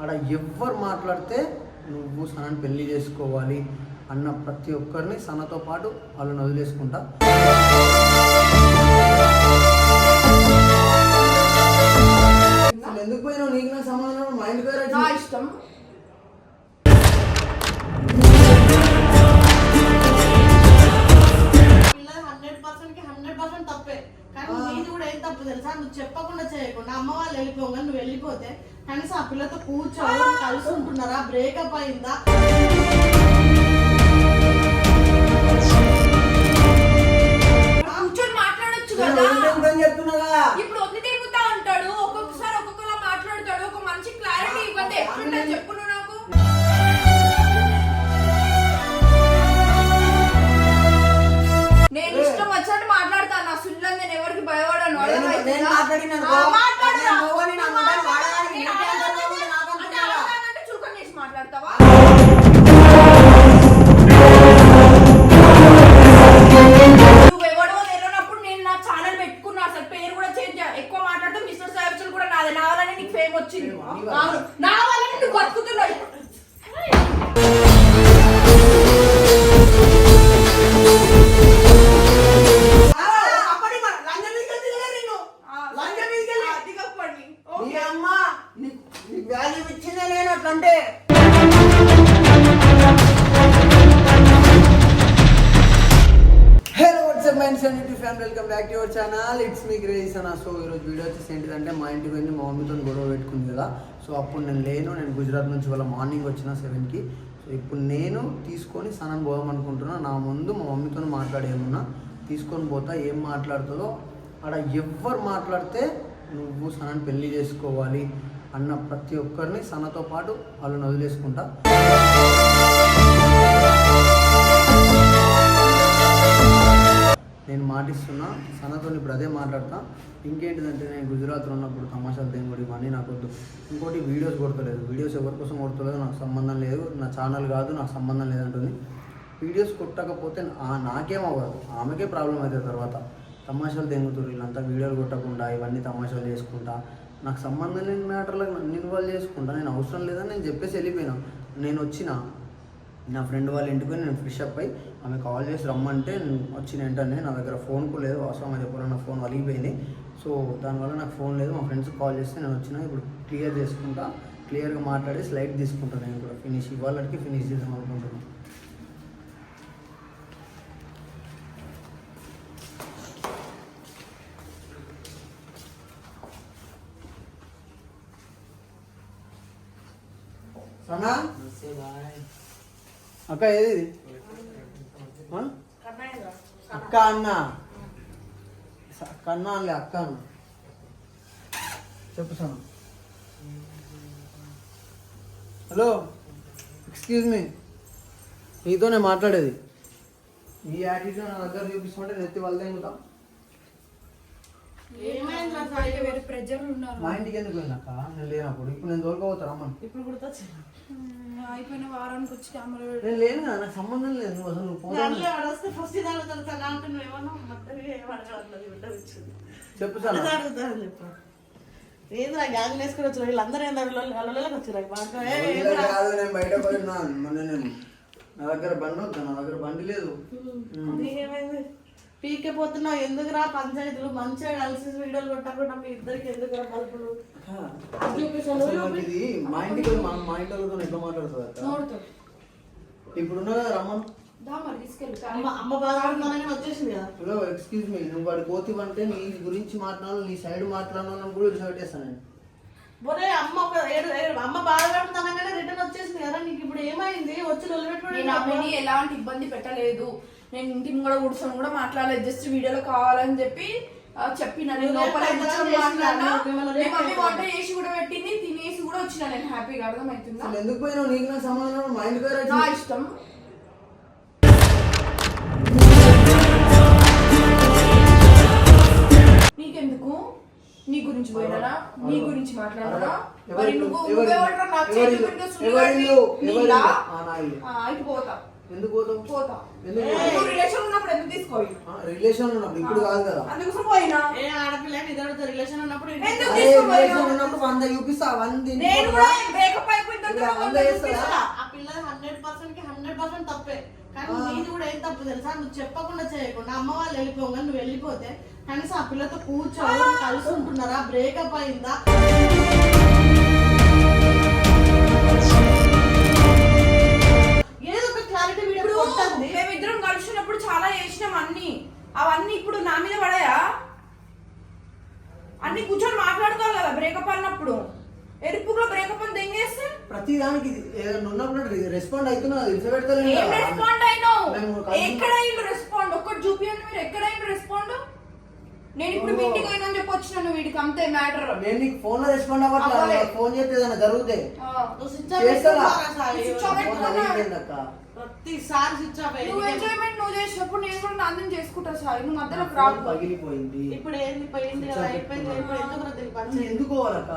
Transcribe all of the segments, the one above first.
ఆడ ఎవ్వరు మాట్లాడితే నువ్వు సనని పెళ్ళి చేసుకోవాలి అన్న ప్రతి ఒక్కరిని సనతో పాటు వాళ్ళని వదిలేసుకుంటా. ఎందుకు పోయినావు? నీకు నా సమాధానం మా ఇంటికి నా ఇష్టం. పిల్లలు హండ్రెడ్ పర్సెంట్కి హండ్రెడ్ పర్సెంట్ తప్పే. కానీ నీది కూడా ఏం తప్పు తెలుసా? నువ్వు చెప్పకుండా చేయకుండా అమ్మ వాళ్ళు వెళ్ళిపోగా నువ్వు వెళ్ళిపోతే కనీసం ఆ పిల్లతో కూర్చోవాలి కలిసి ఉంటున్నారా బ్రేకప్ అయిందా? కూర్చొని మాట్లాడొచ్చు నేను కదా. వదిలేయకూడదని చెప్తున్నా కదా ఇప్పుడు వద్దు తిరుగుతా ఉంటాడు ఒక్కొక్కసారి ఒక్కొక్కలా మాట్లాడతాడు ఒక మంచి క్లారిటీ ఇవ్వండి ఎట్లుంటే చెప్పు నువ్వు వచ్చింది వల్ల. అవును. నా నువ్వు బతుకుతున్నావు welcome channel it's me Grace అన్న సో ఈరోజు వీడియో వచ్చేసి ఏంటిదంటే మా ఇంటికి వెళ్ళి మా మమ్మీతో గొడవ పెట్టుకుంది కదా. సో అప్పుడు నేను లేను నేను గుజరాత్ నుంచి వాళ్ళ మార్నింగ్ వచ్చిన సెవెన్కి. సో ఇప్పుడు నేను తీసుకొని సనన్ పోదామనుకుంటున్నా. నా ముందు మా మమ్మీతో మాట్లాడేమున్నా తీసుకొని పోతా ఏం మాట్లాడుతుందో. ఆడ ఎవ్వరు మాట్లాడితే నువ్వు సనని పెళ్ళి చేసుకోవాలి అన్న ప్రతి ఒక్కరిని సనతో పాటు వాళ్ళని వదిలేసుకుంటా నేను మాటిస్తున్నా సనతో ఇప్పుడు అదే మాట్లాడతా. ఇంకేంటిదంటే నేను గుజరాత్లో ఉన్నప్పుడు తమాషాలు దేంగుడి ఇవన్నీ నాకు వద్దు ఇంకోటి వీడియోస్ కొడతలేదు. వీడియోస్ ఎవరి కోసం కొడతలేదు? నాకు సంబంధం లేదు. నా ఛానల్ కాదు నాకు సంబంధం లేదంటుంది. వీడియోస్ కొట్టకపోతే నాకేం అవ్వదు. ఆమెకే ప్రాబ్లం అవుతుంది తర్వాత. తమాషాలు దెంగుతారు. వీళ్ళంతా వీడియోలు కొట్టకుండా ఇవన్నీ తమాషాలు చేసుకుంటా. నాకు సంబంధం లేని మ్యాటర్లకు నన్ను ఇన్వాల్వ్ చేసుకుంటా. నేను అవసరం లేదని నేను చెప్పేసి వెళ్ళిపోయినా. నేను వచ్చిన నా ఫ్రెండ్ వాళ్ళ ఇంటికి నేను ఫ్రెష్ అప్ అయి ఆమె కాల్ చేసి రమ్మంటే నేను వచ్చిన వెంటనే నా దగ్గర ఫోన్ కూడా లేదు. అవసరం అని నా ఫోన్ అలిగిపోయింది. సో దానివల్ల నాకు ఫోన్ లేదు. మా ఫ్రెండ్స్కి కాల్ చేస్తే నేను వచ్చిన ఇప్పుడు క్లియర్ చేసుకుంటా. క్లియర్గా మాట్లాడి స్లైడ్ తీసుకుంటాను నేను కూడా. ఫినిష్ ఇవాళకి ఫినిష్ చేద్దాం అనుకుంటున్నాను సనా? అక్క ఏది ఇది? అక్క అన్న. స- అక్క అన్న అనలే అక్క అన్న. చెప్పు సన. హలో ఎక్స్క్యూజ్ మీ నీతోనే మాట్లాడేది. ఈ యాటిట్యూడ్ నా దగ్గర చూపిస్తుంటే నెత్తి వాళ్ళ తెంగుతాం వేరే ప్రెజర్ ఉన్నారు. మా ఇంటికి ఎందుకు నేను లేనప్పుడు. ఇప్పుడు నేను దొరకపోతాను అమ్మని ఇప్పుడు గుర్తొచ్చింది అయిపోయిన వారానికి వచ్చి కెమెరా నేను లేను కదా నాకు సంబంధం లేదు. నువ్వు అసలు నువ్వు ఫస్ట్ ఇది అడుగుతాను సార్ అంటే నువ్వు ఏమన్నా మొత్తం ఏమడగలేదు బిడ్డ వచ్చింది చెప్పు సార్. అడుగుతాను చెప్పు. ఏంది నా గ్యాంగ్ వేసుకుని వచ్చారు వీళ్ళందరూ ఏంది అల్లలోకి వచ్చారు? కాదు నేను బయట పోయినా మొన్న నేను నా దగ్గర బండి వద్దా నా దగ్గర బండి లేదు. నీకేమైంది పీకే పోతున్నావు ఎందుకురా పంచాయతీలు? మంచిగా కలిసి వీడియోలు కొట్టకుండా మీ ఇద్దరికి ఎందుకురా కలుపులు ఇది మా ఇంటికి మా మా ఇంటి వాళ్ళతో ఎట్లా మాట్లాడుతుంది అక్క? నోడుతో ఇప్పుడు ఉన్నా కదా రమ్మన్. హలో ఎక్స్క్యూజ్ మీ నువ్వు వాడి కోతివంటే నీ గురించి మాట్లాడాలి నీ సైడ్ మాట్లాడాలని కూడా విడిచిపెట్టేస్తాను ఒరే అమ్మ ఒక ఏడు అమ్మ బాధపడుతున్నాగానే రిటర్న్ వచ్చేసింది కదా నీకు ఇప్పుడు ఏమైంది? వచ్చి అమ్మని ఎలాంటి ఇబ్బంది పెట్టలేదు. నేను ఇంటి ముంగడ కూర్చొని కూడా మాట్లాడలేదు. జస్ట్ వీడియోలో కావాలని చెప్పి చెప్పిన. నేను నువ్వు లోపల మాట్లాడినా నువ్వు మమ్మీ. వంట చేసి కూడా పెట్టింది తినేసి కూడా వచ్చిన నేను హ్యాపీగా. అర్థమవుతుందా? ఎందుకు పోయినావు? నీకు నా సమాధానం మా ఇంటికి నా ఇష్టం. నీకెందుకు? నీ గురించి పోయినానా నీ గురించి మాట్లాడినా ఎవరి మరి? నువ్వు ఎవరి నువ్వెవడ్రా నా ఎవరి చేతి? పెట్టుకొని ఎవరి ఎందుకు పోతావు? పోతా. ఎందుకు నువ్వు రిలేషన్ ఉన్నప్పుడు ఎందుకు తీసుకోవాలి? రిలేషన్ ఉన్నప్పుడు ఇప్పుడు కాదు కదా. అందుకోసం పోయినా. ఏ ఆడపిల్ల ఇద్దరు రిలేషన్ ఉన్నప్పుడు ఎందుకు? రిలేషన్ ఉన్నప్పుడు వంద చూపిస్తా వంద నేను కూడా బ్రేకప్ అట్లా చేస్తారా చూపిస్తా. ఆ పిల్లది హండ్రెడ్ పర్సెంట్కి హండ్రెడ్ పర్సెంట్ తప్పే. కానీ. నీది కూడా ఏం తప్పు తెలుసా? నువ్వు చెప్పకుండా చేయకుండా అమ్మ వాళ్ళు వెళ్ళిపోగా నువ్వు వెళ్ళిపోతే కనీసం ఆ పిల్లతో కూర్చో కలిసి ఉంటున్నారా బ్రేకప్ అయిందా? అవన్నీ ఇప్పుడు నా మీద పడాయా? అన్ని కూర్చొని మాట్లాడుకోవాలి కదా బ్రేకప్ అన్నప్పుడు. ఎరుపులో బ్రేకప్ అని దెంగేస్తే ప్రతి దానికి ఉన్నప్పుడు రెస్పాండ్ అవుతున్నా రెస్పాండ్ అయినావు? ఎక్కడ రెస్పాండ్ ఒక్కటి చూపియండి మీరు ఎక్కడ అయిండు రెస్పాండ్ నేను ఇప్పుడు మీ ఇంటికి పోయినా చెప్పి వచ్చినాను వీడికి అంతే మ్యాటర్ నేను నీకు ఫోన్లో అవ్వలే. ఫోన్ చేస్తే ఏదైనా జరుగుతే నువ్వు స్విచ్ ఆఫ్ చేస్తావా? పెట్టుకున్నారా సాయి? స్విచ్ ఆఫ్ ఫోన్ పెట్టుకున్నా. అడిగిందక్క ప్రతిసారి స్విచ్ ఆఫ్ నువ్వు. ఎంజాయ్మెంట్ నువ్వు చేసినప్పుడు నేను కూడా నాందం చేసుకుంటా సార్ నువ్వు మధ్యలో ఫోన్ రాకు పగిలిపోయింది ఇప్పుడు ఏంది పోయింది కదా అయిపోయింది ఇప్పుడు ఎందుకు రా పోవాలక్క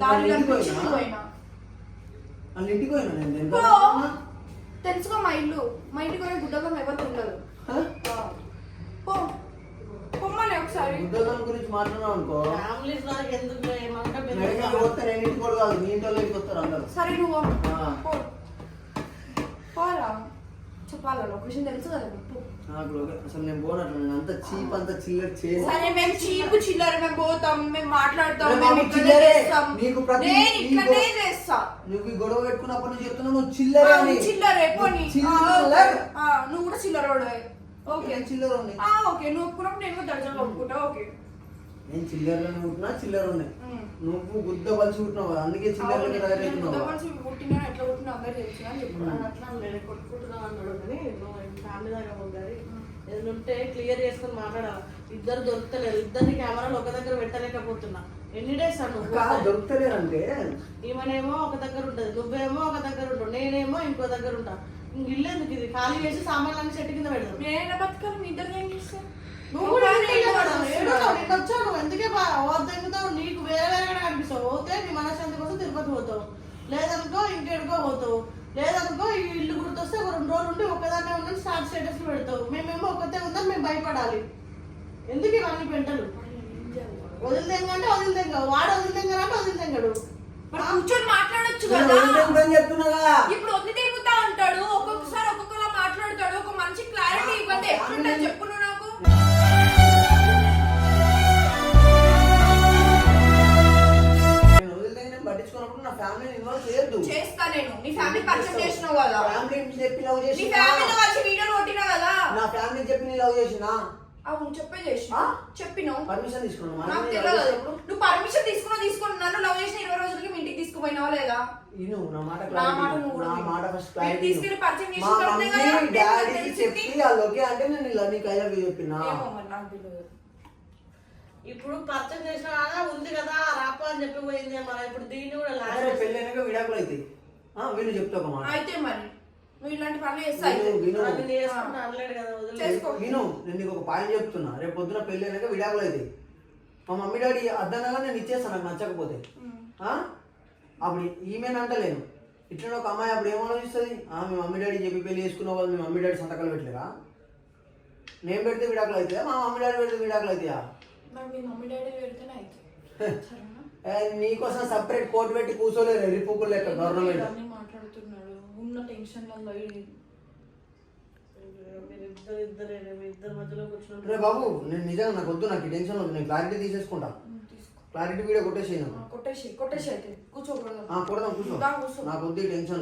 ఇంటికి కనిపించింది పోయినా? పోయినా వాళ్ళ ఇంటికి పోయినా నేను దేనికి పో. పోయినా? తెలుసుకో మా ఇల్లు మా ఇంటికి పోయిన గుడ్డగా ఎవరు ఉండదు హ? ఆ. పో పొమ్మని ఒకసారి. ఉద్యోగం గురించి మాట్లాడినావు అనుకో. ఫ్యామిలీస్ వరకు ఎందుకు ఏమంటే మీరు? మెడికల్ పోతే నేను ఇంటికి కూడా కాదు మీ ఇంట్లో ఇంటికి వస్తారు అందరు. సరే నువ్వు పోరా. చెప్పాలా లొకేషన్ తెలుసు కదా నీకు. పో. నాకు ఒక- అసలు నేను పోనట్లు నేను అంత చీప్ అంత చిల్లర చేసి సరే మేము చీపు చిల్లర మేము పోతాం మేము మాట్లాడతాం మేము చిల్లరే. చేస్తాం. నీకు ప్రతి- నేను నీకు- ఇట్లనే చేస్తా. నువ్వు గొడవ చెప్తున్నా నువ్వు చిల్లర ఆ, నువ్వు చిల్లరే పోనీ. చిల్లర. ఆ, నువ్వు కూడా చిల్లరోడే. ఓకే. నేను చిల్లర ఆ, ఓకే. నువ్వు ఒప్పుకున్నప్పుడు నేను దర్జాగా ఒప్పుకుంటా. ఓకే. నేను చిల్లరలో ఉంటున్నా చిల్లర ఉన్నాయి. నువ్వు గుద్ద పలిచి కదా, అందుకే చిల్లరలో నేను తయారవుతున్నావు ఉద్దమనిషి పుట్టినా ఎట్లా పుట్టినా అందరూ తెలుసు అని చెప్పు. అది అట్లా లేదు కొట్టుకుంటున్నావు అన్నాడు కానీ ఫ్యామిలీ దాకా ఏదైనా ఉంటే క్లియర్ చేసుకొని మాట్లాడాలి? ఇద్దరు దొరుకుతలేరు. ఇద్దరిని కెమెరాలు ఒక దగ్గర పెట్టలేకపోతున్నా. ఎన్ని డేస్ అను అక్క, దొరుకుతలేరంటే? ఈమెనేమో ఒక దగ్గర ఉంటుంది. నువ్వేమో ఒక దగ్గర ఉంటావు నేనేమో ఇంకో దగ్గర ఉంటా. ఇంక ఇల్లు ఎందుకు ఇది? ఖాళీ చేసి సామాన్లన్నీ చెట్టు కింద పెడదాం నేనైనా బతకాలి? మీ ఇద్దరు ఏం చేస్తాను నువ్వు కూడా ఎందుకే వద్దెంగుతావు నీకు వేరే కనిపిస్తావు. పోతే నీ మనశ్శాంతి కోసం తిరుపతి పోతావు. లేదనుకో ఇంకెడుకో పోతావు. లేదనుకో ఈ ఇల్లు గుర్తొస్తే ఒక రెండు రోజులు ఉండి ఒక్కదాన్నే ఉండని స్టార్ట్ స్టేటస్ పెడతావు. మేమేమో ఒక్కతే ఉందని మేము భయపడాలి. ఎందుకు ఇవన్నీ పెంటలు? వదిలిదెంగంటే వదిలిదెంగ వాడు వదిలిదెంగరా అంటే వదిలిదెంగడు మరి కూర్చొని మాట్లాడొచ్చు నేను కదా. ఇప్పుడు ఉంటాడు ఒక్కొక్కసారి ఒక్కొక్కలా మాట్లాడతాడు ఒక మంచి క్లారిటీ ఇవ్వద్దు ఎట్లుంటుంది చెప్పు నువ్వు నాకు. నేను వదిలేదని నేను పట్టించుకున్నప్పుడు నా ఫ్యామిలీని ఇన్వాల్వ్ చేయొద్దు. చేస్తా నేను. నీ ఫ్యామిలీ పరిచయం చేసినావు కదా. ఫ్యామిలీ చెప్పి లవ్ నీ చేసిన? ఫ్యామిలీతో కలిసి వీడియోలు కొట్టినా కదా. నా ఫ్యామిలీ చెప్పి నీ లవ్ చేసిన? అవును చెప్పే చేసిన. చెప్పినావు. పర్మిషన్ తీసుకున్నాను నాకు తెలియదు నువ్వు పర్మిషన్ తీసుకున్నా తీసుకుని నన్ను లవ్ చేసిన ఇరవై రోజులకి మీ ఇంటికి తీసుకుపోయినావా లేదా? ఇను నా మాట నా మాట clarity నువ్వు నా. మాట ఫస్ట్ మీరు క్లారిటీ తీసుకెళ్ళి పరిచయం చేసిన తర్వాతే డాడీకి. చెప్పి అంటే నేను ఇలా నీకు చెప్పినా? ఇప్పుడు పర్చేజ్ చేసిన ఉంది కదా రాప అని చెప్పి పోయింది. మరి ఇప్పుడు దీన్ని కూడా అరే లాస్ట్ పెళ్ళి అయినాక విడాకులు ఆ, వీళ్ళు చెప్తా ఒక మాట. అయితే మరి. నువ్వు ఇలాంటి పనులు విను నేను నీకు ఒక పాయింట్ చెప్తున్నా. రేపు పొద్దున పెళ్ళి అయినాక విడాకులు అవుతాయి మా మమ్మీ డాడీ అద్దనగా నేను ఇచ్చేస్తాను నాకు నచ్చకపోతే. ఆ? అప్పుడు ఈమెను అంటలేను. ఇట్లా ఒక అమ్మాయి అప్పుడు ఏం ఆలోచిస్తుంది? ఆ, మీ మమ్మీ డాడీ చెప్పి పెళ్ళి చేసుకున్న వాళ్ళు మీ మమ్మీ డాడీ సంతకాలు పెట్టలేరా నేను పెడితే విడాకులు అవుతాయా మా మమ్మీ డాడీ పెడితే విడాకులు అవుతాయా అయితే నీకోసం సపరేట్ కోర్టు పెట్టి కూర్చోలేరు ఎరిపుకులు లెక్క గవర్నమెంట్. టెన్షన్ కూర్చుంటారు రే బాబు నేను నిజంగా నాకు వద్దు నాకు టెన్షన్ వద్దు నేను క్లారిటీ తీసేసుకుంటా. క్లారిటీ వీడియో కొట్టేసి కొట్టేసి కొట్టేసి అయితే. కూర్చోకూడదు కొడదాం కూర్చో. కూర్చో. నాకు వద్దు కూర్చో.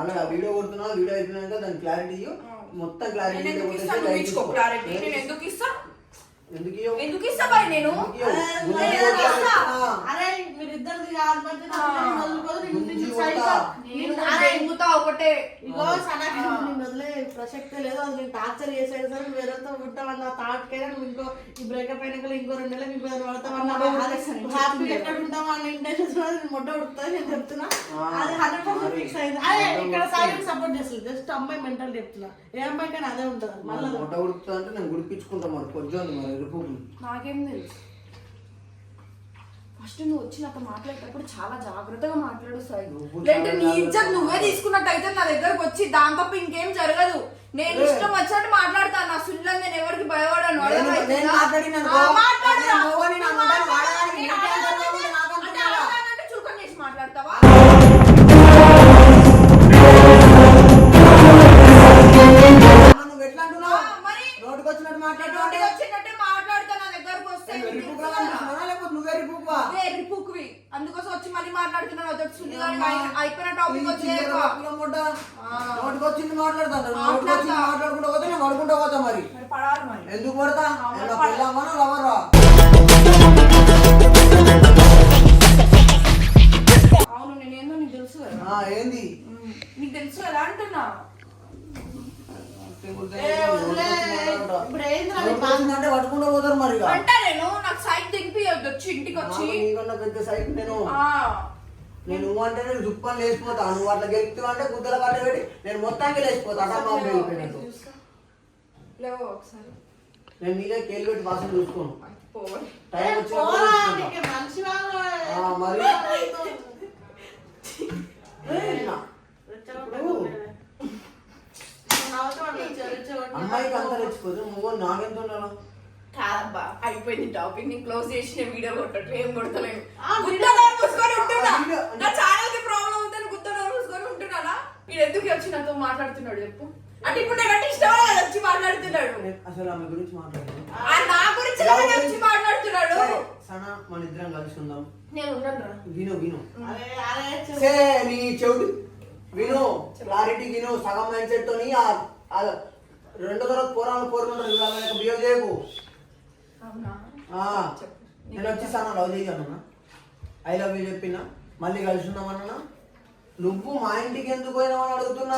అలాగే ఆ వీడియో కొడుతున్నా వీడియో అయిపోయినాక దాని క్లారిటీ మొత్తం క్లారిటీ. క్లారిటీ. నేను ఎందుకు ఇస్తా ఎందుకు ఇస్తా నేను? అరే, మీరిద్దరిది కాదు మధ్య నేను నేను ఒకటే. ఇగో సనకి వదిలే ప్రసక్తే లేదు అది నేను టార్చర్ చేసేది సరే నువ్వు వేరేతో ఉంటావన్న థాట్ కైనా నువ్వు ఇంకో ఈ బ్రేకప్ అయినాక ఇంకో రెండు నెలలు ఇంకో ఎక్కడ ఉంటావా అన్న ఇంటెన్షన్ నేను మొట్ట ఉడుతుంది నేను చెప్తున్నా. అది హండ్రెడ్ పర్సెంట్. ఫిక్స్ అయింది. అదే ఇక్కడ. సైలెంట్ సపోర్ట్ చేస్తుంది జస్ట్ అమ్మాయి మెంటల్ చెప్తున్నా. ఏ అమ్మాయి కానీ అదే ఉంటుంది. మళ్ళీ మొట్ట ఉడుకుతా అంటే నేను గుడిపించుకుంటా మరి. కొంచెం మరి. ఎరుపుకులు నాకేం తెలుసు. ఫస్ట్ నువ్వు వచ్చి నాతో మాట్లాడేటప్పుడు చాలా జాగ్రత్తగా మాట్లాడు సాయి. లేదంటే నీ ఇజ్జత్ నువ్వే తీసుకున్నట్టు అయితే నా దగ్గరకు వచ్చి దాని తప్ప ఇంకేం జరగదు. నేను. ఇష్టం వచ్చినట్టు మాట్లాడతాను. నా సుల్లం నేను ఎవరికి భయపడను. నేను- టాపిక్ వచ్చేది నోటికొచ్చింది మాట్లాడతాను. మాట్లాడుకుంటూ పోతే నేను పడుకుంటూ పోతా మరి. ఎందుకు పడతా? అవును నేనేందో నీకు తెలుసు కదా. ఏంది? నీకు తెలుసు కదా అంటున్నా. పట్టుకుంటూ పోతారు మరి. అంటే నేను నాకు సైట్ దింపియొద్దు వచ్చి ఇంటికి వచ్చి. పెద్ద సైట్ నేను. నేను నువ్వు అంటే నేను దుప్పని లేచిపోతా. నువ్వు అట్లా గెలుపుతావు అంటే గుద్దల కట్ట పెట్టి నేను మొత్తానికి లేచిపోతా. అట్లా మా వెళ్ళిపోయినట్టు నేను నీదే కేలు పెట్టి భాష చూసుకోను. టైం ఏ, వచ్చినప్పుడు పోరా, చూసుకుంటా. నీకు మనిషి వాళ్ళు ఆ, మరి? ఏయ్, నా- అమ్మాయికి అంత రెచ్చిపోతే నువ్వు నాకెంత ఉండాలా? కాదబ్బా అయిపోయింది టాపిక్. ని క్లోజ్ చేసిన వీడియో కొట్టట్లే ఏం కొడతలేను. వీడియో- నా ఛానల్కి ప్రాబ్లం ఉందని ఉంటున్నానా? వీడు ఎందుకు వచ్చి నాతో మాట్లాడుతున్నాడు చెప్పు. అంటే ఇప్పుడు నేనంటే ఇష్టం లేదు వచ్చి మాట్లాడుతున్నాడు. నేను అసలు ఆమె గురించి మాట్లాడుతున్నాను ఆ నా గురించి? వచ్చి మాట్లాడుతున్నాడు. సనా మన ఇద్దరం కలిసి ఉందాం. నేను ఉన్నాను విను విను. సే నీ చెవుడు విను క్లారిటీ విను సగం మైండ్ సెట్ తోని ఆ- రెండో తరగతి పోరాలు కోరుకుంటారు బిహేవ్ చేయకు. నేను వచ్చి సనా లవ్ చేయను ఐ లవ్ యూ చెప్పినా? మళ్ళీ కలిసి ఉందామన్నా నువ్వు మా ఇంటికి ఎందుకు పోయినావు అని అడుగుతున్నా.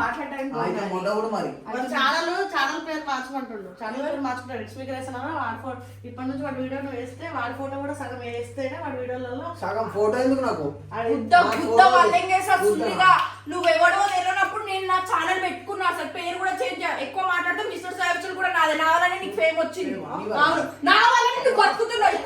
మాట్లాడడానికి ఆయన కూడా మరి. మన ఛానల్ ఛానల్ పేరు మార్చుకుంటుండు. ఛానల్ పేరు మార్చుకుంటాడు. ఎక్స్పీకరేషన్ వాడి ఫోటో ఇప్పటి నుంచి వాడి వీడియోలు వేస్తే వాడి ఫోటో కూడా సగం వేస్తేనే వాడి వీడియోలలో సగం ఫోటో ఎందుకు నాకు? నువ్వు ఎవడో తెలియనప్పుడు నేను నా ఛానల్ పెట్టుకున్నా అసలు పేరు కూడా చేంజ్ ఎక్కువ మాట్లాడితే మిస్టర్ సాయిబుల్ కూడా నాదే. నా వల్లనే నీకు ఫేమ్ వచ్చింది. నీ వల్ల. అవును. నా వల్ల నువ్వు బతుకుతున్నావు,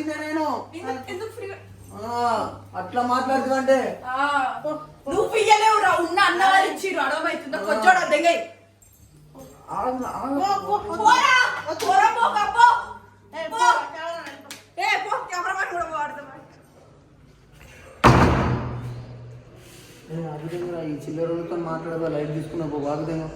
వాల్యూ ఇచ్చిందే నేను ఎందుకు- ఆ, అట్లా మాట్లాడుతుందంటే ఆ, నువ్వు ఇయ్యలేవు రా ఉన్న అన్న వాళ్ళు ఇచ్చిర్రు అర్థమవుతుందా కొంచెం దెంగై అభిధంగా ఈ చిల్లరతో మాట్లాడదా లైట్ తీసుకున్నా వాగుదేమో.